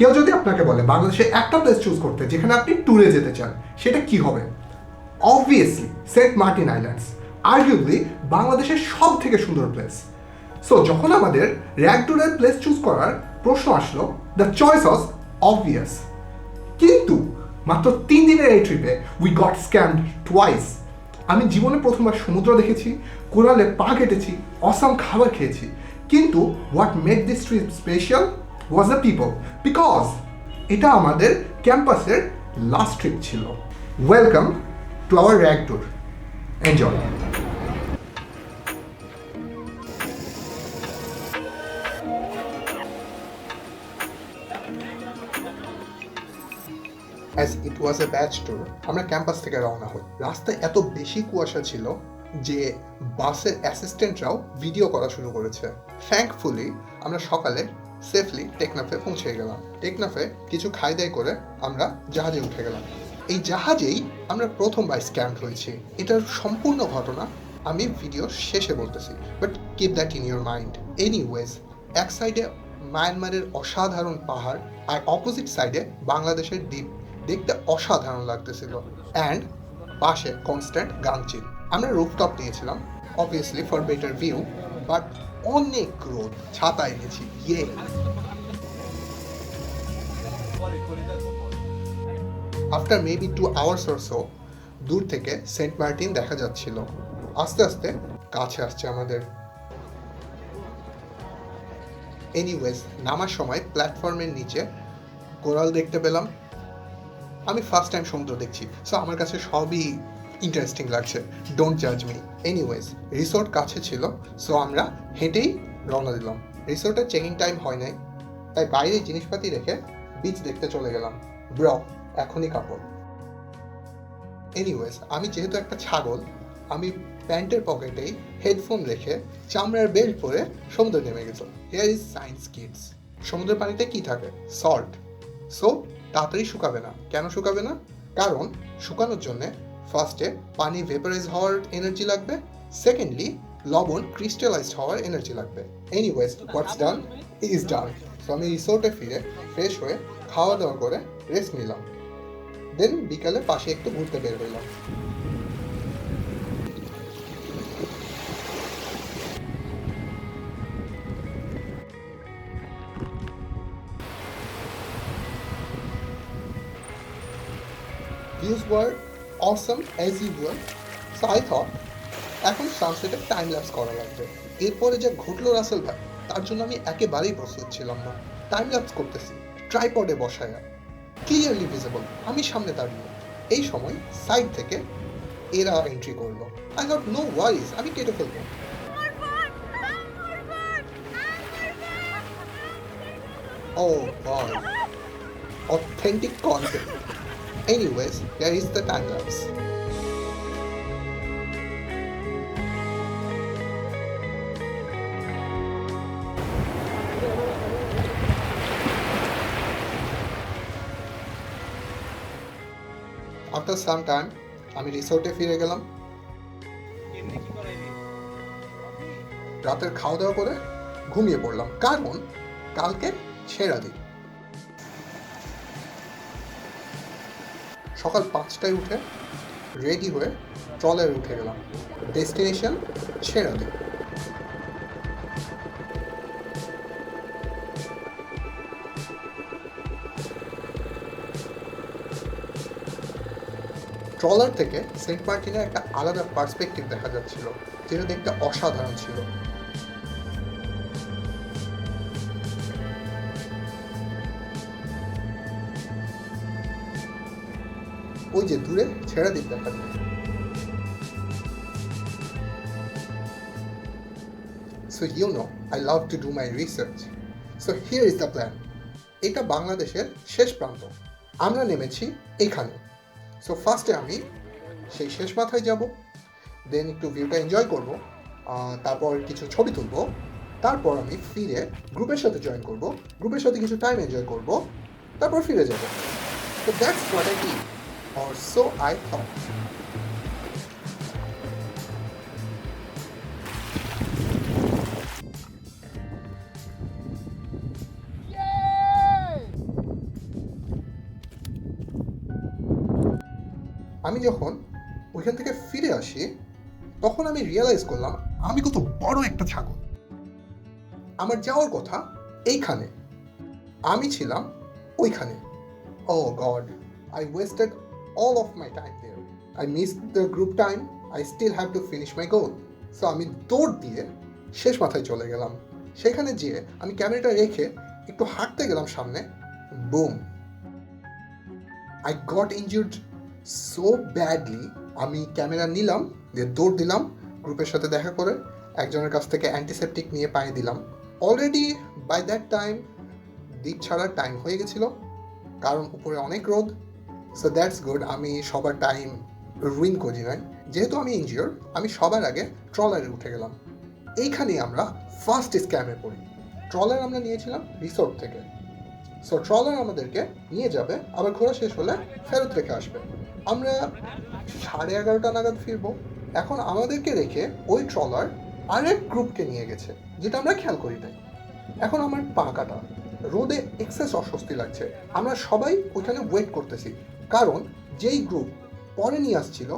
কেউ যদি আপনাকে বলে বাংলাদেশে একটা প্লেস চুজ করতে যেখানে আপনি ট্যুরে যেতে চান, সেটা কি হবে? Obviously Saint Martin islands arguably বাংলাদেশের সব থেকে সুন্দর প্লেস সো যখন আমাদের র্যাক ট্যুরের প্লেস চুজ করার প্রশ্ন আসলো দ্য চয়েস ওয়াজ অবভিয়াস কিন্তু, মাত্র তিন দিনের এই ট্রিপে উই গট স্ক্যামড টুয়াইস আমি জীবনে প্রথমবার সমুদ্র দেখেছি, কোরালে পা কেটেছি অসাম খাবার খেয়েছি। কিন্তু what made this trip special was the people because এটা আমাদের ক্যাম্পাসের লাস্ট ট্রিপ ছিল। Welcome to our rack tour enjoy as it was a batch tour আমরা ক্যাম্পাস থেকে রওনা হই। রাস্তায় এত বেশি কুয়াশা ছিল যে বাসের অ্যাসিস্ট্যান্টরাও ভিডিও করা শুরু করেছে। থ্যাঙ্কফুলি আমরা সকালে সেফলি টেকনাফে পৌঁছে গেলাম। টেকনাফে কিছু খাই দাই করে আমরা জাহাজে উঠে গেলাম। এই জাহাজেই আমরা প্রথম প্রথমবার স্ক্যাম্প হয়েছি। এটার সম্পূর্ণ ঘটনা আমি ভিডিও শেষে বলতেছি but keep that in your mind anyways এক সাইডে মায়ানমারের অসাধারণ পাহাড় আর অপোজিট সাইডে বাংলাদেশের দ্বীপ। দেখতে অসাধারণ লাগতেছিল। অ্যান্ড পাশে কনস্ট্যান্ট গাংচিল আমরা রুফটপ নিয়েছিলাম obviously for better view but অনেক রোদ ছাতা এনেছি ইয়ে। After maybe two hours or so দূর থেকে সেন্ট মার্টিন দেখা যাচ্ছিল। আস্তে আস্তে কাছে আসছে আমাদের। এনিওয়েজ নামার সময় প্ল্যাটফর্মের নিচে কোরাল দেখতে পেলাম। আমি ফার্স্ট টাইম সমুদ্র দেখছি। সো আমার কাছে সবই ইন্টারেস্টিং লাগছে। ডোন্ট জাজ মি এনিওয়েজ রিসোর্ট কাছে ছিল সো আমরা হেঁটেই রওনা দিলাম। রিসোর্টের চেকিং টাইম হয় নাই। তাই বাইরে জিনিসপাতি রেখে বিচ দেখতে চলে গেলাম। ব্র এখনই কাপড়। এনিওয়েজ আমি যেহেতু একটা ছাগল, আমি প্যান্টের পকেটেই হেডফোন রেখে চামড়ার বেল্ট পরে সমুদ্রে নেমে গেছো। হেয়ার ইজ সায়েন্স কিডস সমুদ্রের পানিতে কি থাকে? সল্ট সো তাড়াতাড়ি শুকাবে না। কেন শুকাবে না? কারণ শুকানোর জন্য ফার্স্টে পানি ভেপারাইজ হওয়ার এনার্জি লাগবে। সেকেন্ডলি লবণ ক্রিস্টালাইজড হওয়ার এনার্জি লাগবে। Anyways what's done is done so আমি রিসোর্টে ফিরে ফ্রেশ হয়ে খাওয়া দাওয়া করে রেস্ট নিলাম। দেন বিকালে পাশে একটু ঘুরতে বের হইলাম। Views were awesome as usual so I thought, এখন সানসেটের টাইম ল্যাপস করা লাগবে। এরপরে যে ঘটলো রাসেল ভাই, তার জন্য আমি একেবারেই প্রস্তুত ছিলাম না। টাইম ল্যাপস করতেছি ট্রাইপডে বসায়া। ক্লিয়ারলি ভিজিবল আমি সামনে দাঁড়িয়ে। এই সময় সাইড থেকে এরা এন্ট্রি করল। আই নট নো ওয়ারিজ আমি কেটে ফেলব। ও God authentic content. Anyways, here is the time lapse. After some time আমি রিসোর্টে ফিরে গেলাম। রাতের খাওয়া দাওয়া করে ঘুমিয়ে পড়লাম। কারণ কালকে ছেড়া দিন। সকাল পাঁচটায় উঠে রেডি হয়ে ট্রলারে উঠে গেলাম। ডেস্টিনেশন ছেড়াতে ট্রলার থেকে সেন্ট মার্টিনের একটা আলাদা পার্সপেক্টিভ দেখা যাচ্ছিল, যেটা দেখতে অসাধারণ ছিল। ওই যে দূরে ছেড়া দেখা। যায় so you know I love to do my research so here is the plan এটা বাংলাদেশের শেষ প্রান্ত। আমরা নেমেছি এখানে সো ফার্স্টে আমি সেই শেষ মাথায় যাব। দেন একটু ভিউটা এনজয় করব। তারপর কিছু ছবি তুলব। তারপর আমি ফিরে গ্রুপের সাথে জয়েন করব। গ্রুপের সাথে কিছু টাইম এনজয় করব। তারপর ফিরে যাব। তো that's what I or so I thought. আমি যখন ওইখান থেকে ফিরে আসি তখন আমি রিয়েলাইজ করলাম আমি কত বড় একটা ছাগল। আমার যাওয়ার কথা এইখানে। আমি ছিলাম ওইখানে। ও God I wasted all of my time there I miss the group time I still have to finish my goal so আমি দৌড় দিয়ে শেষ মাথায় চলে গেলাম। সেখানে যেয়ে আমি ক্যামেরাটা রেখে একটু হাঁটতে গেলাম সামনে। Boom! I got injured so badly আমি ক্যামেরা নিলাম, দিয়ে দৌড় দিলাম, গ্রুপের সাথে দেখা করে একজনের কাছ থেকে অ্যান্টিসেপটিক নিয়ে পায়ে দিলাম। অলরেডি বাই দ্যাট টাইম দ্বীপ ছাড়ার টাইম হয়ে গেছিল। কারণ উপরে অনেক রোদ সো দ্যাটস গুড আমি সবার টাইম রুইন করি নাই। যেহেতু আমি ইনজিওর আমি সবার আগে ট্রলারে উঠে গেলাম। এইখানেই আমরা ফার্স্ট স্ক্যামে পড়ি। ট্রলার আমরা নিয়েছিলাম রিসোর্ট থেকে। সো ট্রলার আমাদেরকে নিয়ে যাবে, আবার ঘোরা শেষ হলে ফেরত রেখে আসবে। আমরা সাড়ে এগারোটা নাগাদ ফিরবো। এখন আমাদেরকে রেখে ওই ট্রলার আরেক গ্রুপকে নিয়ে গেছে, যেটা আমরা খেয়াল করি নাই। এখন আমার পা কাটা। রোদে এক্সেস অস্বস্তি লাগছে। আমরা সবাই ওইখানে ওয়েট করতেছি। কারণ যেই গ্রুপ পরে নিয়ে আসছিল,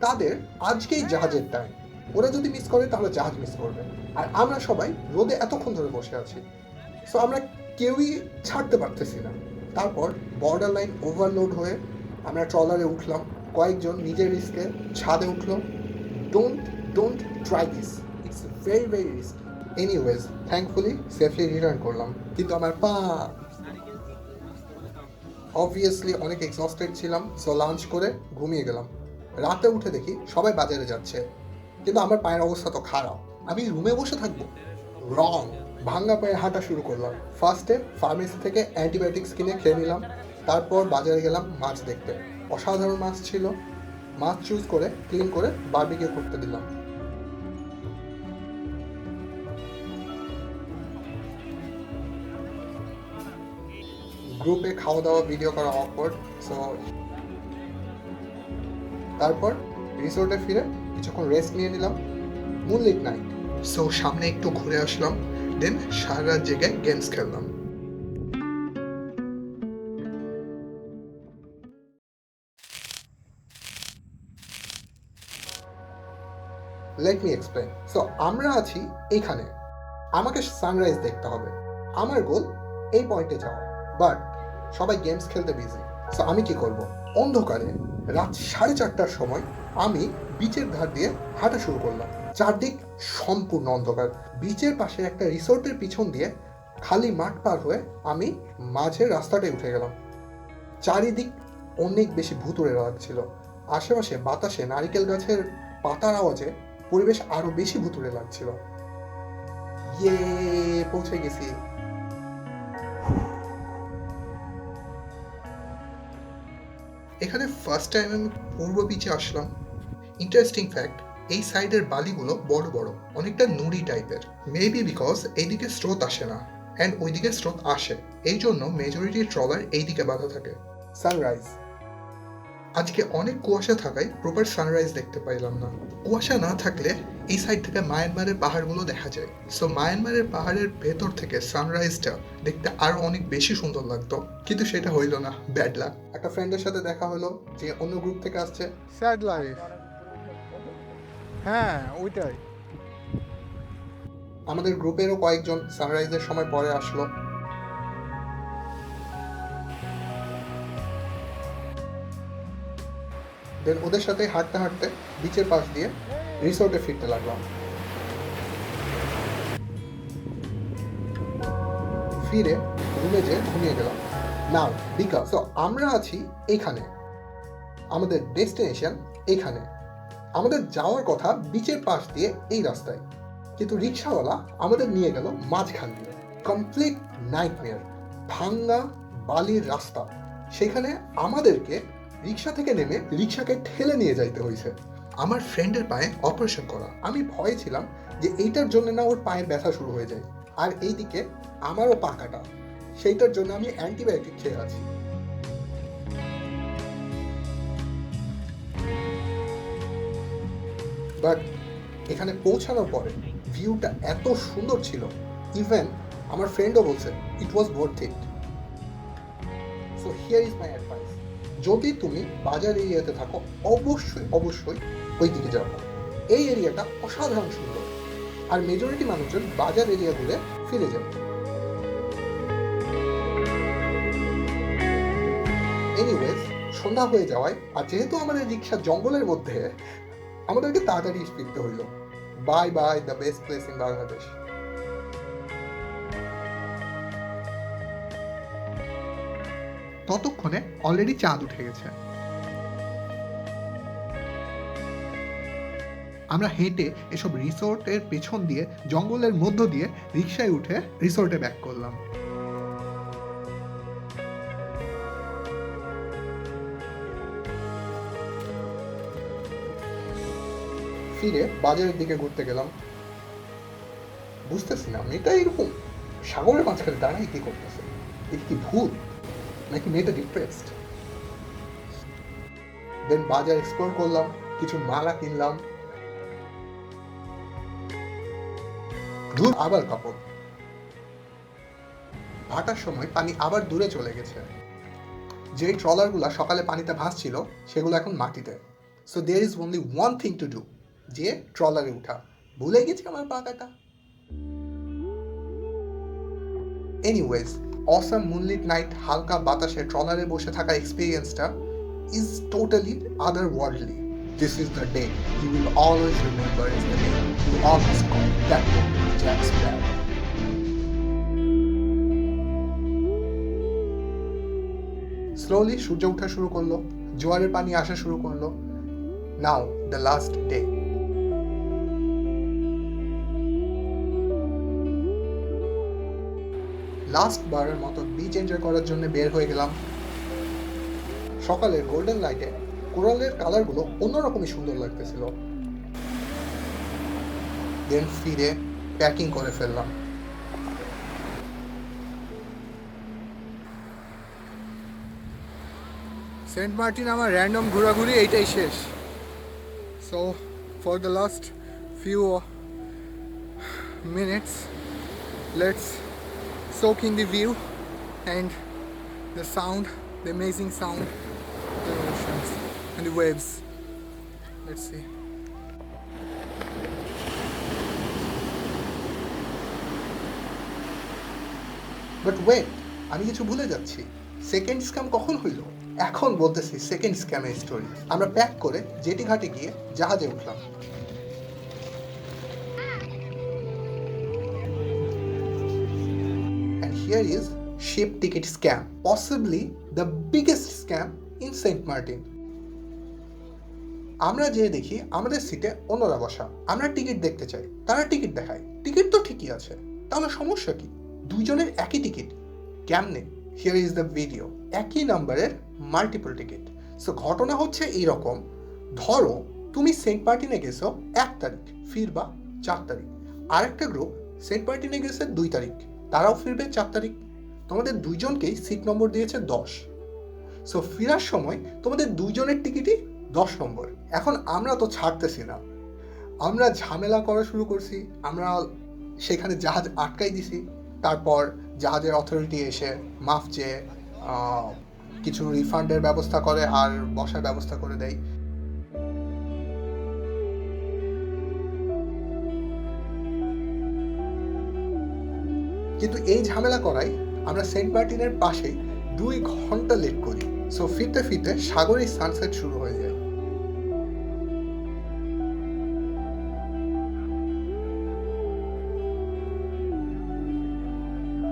তাদের আজকেই জাহাজের টাইম ওরা যদি মিস করে, তাহলে জাহাজ মিস করবে। আর আমরা সবাই রোদে এতক্ষণ ধরে বসে আছি। সো আমরা কেউই ছাড়তে পারতেছি না। তারপর বর্ডার লাইন ওভারলোড হয়ে আমরা ট্রলারে উঠলাম। কয়েকজন নিজের রিস্কে ছাদে উঠল। Don't don't try this it's very very risk anyways thankfully safely return করলাম। কিন্তু আমার পা অবভিয়াসলি অনেক এক্সস্টেড ছিলাম সো লাঞ্চ করে ঘুমিয়ে গেলাম। রাতে উঠে দেখি সবাই বাজারে যাচ্ছে। কিন্তু আমার পায়ের অবস্থা তো খারাপ। আমি রুমে বসে থাকব? রং ভাঙ্গা পায়ে হাঁটা শুরু করলাম। ফার্স্টে ফার্মেসি থেকে অ্যান্টিবায়োটিক্স কিনে খেয়ে নিলাম। তারপর বাজারে গেলাম মাছ দেখতে। অসাধারণ মাছ ছিল। মাছ চুজ করে ক্লিন করে বার্বিকিউ করতে দিলাম। গ্রুপে খাওয়া দাওয়া ভিডিও করা অকওয়ার্ড সো তারপর রিসোর্টে ফিরে কিছুক্ষণ রেস্ট নিয়ে নিলাম। মুনলিট নাইট সো সামনে একটু ঘুরে আসলাম দেন সারা রাত জেগে গেমস খেললাম। লেট মি এক্সপ্লেন সো আমরা আছি এইখানে আমাকে সানরাইজ দেখতে হবে। আমার গোল এই পয়েন্টে যাওয়া বাট সবাই গেমস খেলতে বিজি সো আমি কি করব? অন্ধকারে রাত সাড়ে চারটার সময় আমি বিচের ধার দিয়ে হাঁটা শুরু করলাম। চারদিক সম্পূর্ণ অন্ধকার। বিচের পাশে একটা রিসোর্টের পিছন দিয়ে খালি মাঠ পার হয়ে আমি মাঝের রাস্তাটায় উঠে গেলাম। চারিদিক অনেক বেশি ভুতুরে লাগছিল। আশেপাশে বাতাসে নারিকেল গাছের পাতার আওয়াজে পরিবেশ আরও বেশি ভুতুরে লাগছিল। ইয়ে পৌঁছে গেছি। এখানে ফার্স্ট টাইম আমি পূর্ব বিচে আসলাম। ইন্টারেস্টিং ফ্যাক্ট এই সাইডের বালিগুলো বড় বড়, অনেকটা নুড়ি টাইপের মেবি বিকজ এইদিকে স্রোত আসে না অ্যান্ড ওইদিকে স্রোত আসে। এই জন্য মেজরিটি ট্রলার এইদিকে বাঁধা থাকে। সানরাইজ আজকে অনেক কুয়াশা থাকায় প্রপার সানরাইজ দেখতে পাইলাম না। কুয়াশা না থাকলে এই সাইড থেকে মায়ানমারের পাহাড়গুলো দেখা যায়। সো মায়ানমারের পাহাড়ের ভেতর থেকে সানরাইজটা দেখতে আরও অনেক বেশি সুন্দর লাগতো। কিন্তু সেটা হইল না। ব্যাড লাক একটা ফ্রেন্ডের সাথে দেখা হলো যে অন্য গ্রুপ থেকে আসছে। স্যাড লাইফ হ্যাঁ ওইটাই। আমাদের গ্রুপেরও কয়েকজন সানরাইজের সময় পরে আসলো। দেন ওদের সাথে হাঁটতে হাঁটতে বিচের পাশ দিয়ে রিসোর্টে ফিরতে লাগলাম। ফিরে রুমে যে ঘুমিয়ে গেলাম। নাও বিকাশ তো আমরা আছি এইখানে আমাদের ডেস্টিনেশন এইখানে আমাদের যাওয়ার কথা বিচের পাশ দিয়ে এই রাস্তায়। কিন্তু রিক্সাওয়ালা আমাদের নিয়ে গেল মাঝখান দিয়ে। কমপ্লিট নাইটমেয়ার ভাঙ্গা বালির রাস্তা। সেখানে আমাদেরকে রিক্সা থেকে নেমে রিক্সাকে ঠেলে নিয়ে যাইতে হয়েছে আমার ফ্রেন্ডের পায়ে অপারেশন করা। আমি ভয়ে ছিলাম যে এইটার জন্য না ওর পায়ের ব্যথা শুরু হয়ে যায়। আর এইদিকে আমারও পা কাটা। সেইটার জন্য আমি অ্যান্টিবায়োটিক খেয়ে আছি। বাট এখানে পৌঁছানোর পরে ভিউটা এত সুন্দর ছিল। ইভেন আমার ফ্রেন্ডও বলছে it was worth it so here is my advice যদি তুমি বাজার এরিয়াতে থাকো, অবশ্যই অবশ্যই ওই দিকে যাও। এই এরিয়াটা অসাধারণ সুন্দর। আর মেজরিটি মানুষজন বাজার এরিয়া ঘুরে ফিরে যাবে। এনিওয়েজ সন্ধ্যা হয়ে যাওয়ায়, আর যেহেতু আমাদের রিক্সা জঙ্গলের মধ্যে, আমাদেরকে তাড়াতাড়ি ফিরতে হইল। Bye bye the best place in Bangladesh ততক্ষণে অলরেডি চাঁদ উঠে গেছে। আমরা হেঁটে এসব রিসোর্টের পেছন দিয়ে, জঙ্গলের মধ্য দিয়ে রিক্সায় উঠে রিসোর্টে ব্যাক করলাম। ফিরে বাজারের দিকে ঘুরতে গেলাম। বুঝতেছি না, মেয়েটা এরকম সাগরের মাঝখানে দাঁড়াই কি করতেছে? এটা কি ভূত? নাকি মেয়েটা ডিপ্রেসড দেন বাজার এক্সপ্লোর করলাম, কিছু মালা কিনলাম। দূর আবার কাপড়। ভাটার সময় পানি আবার দূরে চলে গেছে। যেই ট্রলারগুলো সকালে পানিতে ভাসছিল, সেগুলো এখন মাটিতে। So there is only one thing to do যে ট্রলারে উঠা। ভুলে গেছি আমার পাকাটা এনিওয়েজ অসাম মুনলিট নাইট হালকা বাতাসে ট্রলারে বসে থাকা এক্সপিরিয়েন্সটা is totally other worldly this is the day you will always remember is the day you always that slowly সূর্য ওঠা শুরু করল, জোয়ারের পানি আসা শুরু করল। Now the last day last বারের মতো বিচ এনজয় করার জন্য বের হয়ে গেলাম। সকালের গোল্ডেন লাইটে কোরালের কালারগুলো অন্যরকমই সুন্দর লাগতেছিল। দেন ফিরে প্যাকিং করে ফেললাম। সেন্ট মার্টিন আমার র্যান্ডম ঘোরাঘুরি এইটাই শেষ। So for the last few minutes let's soak in the view and the sound, the amazing sound, the oceans and the waves. Let's see. But wait আমি কিছু ভুলে যাচ্ছি সেকেন্ড স্ক্যাম কখন হইল এখন বলতেছি সেকেন্ড স্ক্যামের স্টোরি আমরা প্যাক করে জেটি ঘাটে গিয়ে জাহাজে উঠলাম here is ship ticket scam, possibly the biggest scam in Saint Martin. আমরা যে দেখি আমাদের সিটে অন্যরা বসা। আমরা টিকিট দেখতে চাই। তারা টিকিট দেখায়। টিকিট তো ঠিকই আছে। তাহলে সমস্যা কি? দুইজনের একই টিকিট কেমনে? হিয়ার ইজ দ্য ভিডিও একই নাম্বারের মাল্টিপল টিকিট সো ঘটনা হচ্ছে এইরকম। ধরো তুমি সেন্ট মার্টিনে গেছো এক তারিখ ফিরবা চার তারিখ। আরেকটা গ্রুপ সেন্ট মার্টিনে গেছে দুই তারিখ। তারাও ফিরবে চার তারিখ। তোমাদের দুইজনকেই সিট নম্বর দিয়েছে দশ। সো ফেরার সময় তোমাদের দুইজনের টিকিটই দশ নম্বর এখন আমরা তো ছাড়তেছি না। আমরা ঝামেলা করা শুরু করছি। আমরা সেখানে জাহাজ আটকাই দিছি। তারপর জাহাজের অথরিটি এসে মাফ চেয়ে কিছু রিফান্ডের ব্যবস্থা করে আর বসার ব্যবস্থা করে দেয়। কিন্তু এই ঝামেলা করাই আমরা সেন্ট মার্টিনের পাশে দুই ঘণ্টা লেট করি। সো ফিরতে ফিরতে সাগরেই সানসেট শুরু হয়ে যায়।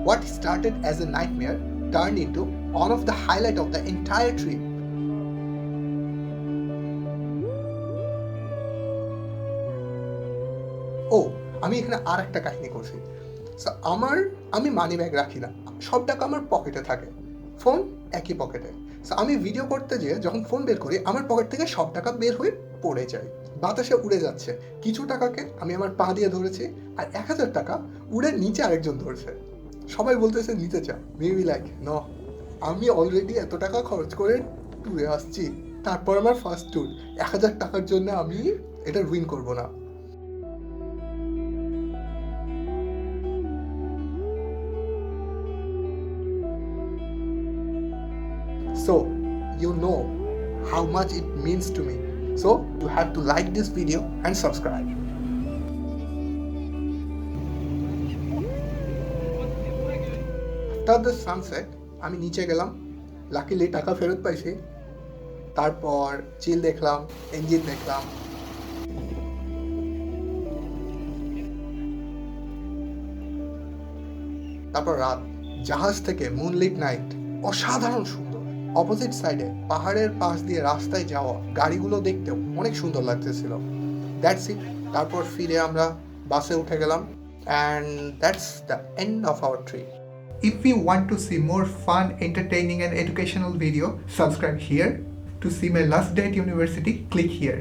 What started as a nightmare turned into one of the highlight of the entire trip. ও আমি এখানে আর একটা কাহিনী করছি। আমার আমি মানি ব্যাগ রাখি না। সব টাকা আমার পকেটে থাকে। ফোন একই পকেটে So, আমি ভিডিও করতে যেয়ে যখন ফোন বের করি আমার পকেট থেকে সব টাকা বের হয়ে পড়ে যায়। বাতাসে উড়ে যাচ্ছে। কিছু টাকাকে আমি আমার পা দিয়ে ধরেছি আর এক হাজার টাকা উড়ে নিচে আরেকজন ধরছে। সবাই বলতেছে নিতে চা মেবি লাইক ন আমি অলরেডি এত টাকা খরচ করে ট্যুরে আসছি। তারপর আমার ফার্স্ট ট্যুর এক হাজার টাকার জন্য আমি এটা রুইন করব না। So you know how much it means to me. So you have to like this video and subscribe. After the sunset, আমি নিচে গেলাম লাকিলি টাকা ফেরত পাইছি তারপর চিল দেখলাম ইঞ্জিন দেখলাম তারপর রাত জাহাজ থেকে মুনলিট নাইট অসাধারণ অপোজিট সাইডে পাহাড়ের পাশ দিয়ে রাস্তায় যাওয়া গাড়িগুলো দেখতেও অনেক সুন্দর লাগতেছিল দ্যাটস ইট তারপর ফিরে আমরা বাসে উঠে গেলাম and that's the end of our trip If you want to see more fun, entertaining, and educational video, subscribe here. To see my last day at university, click here.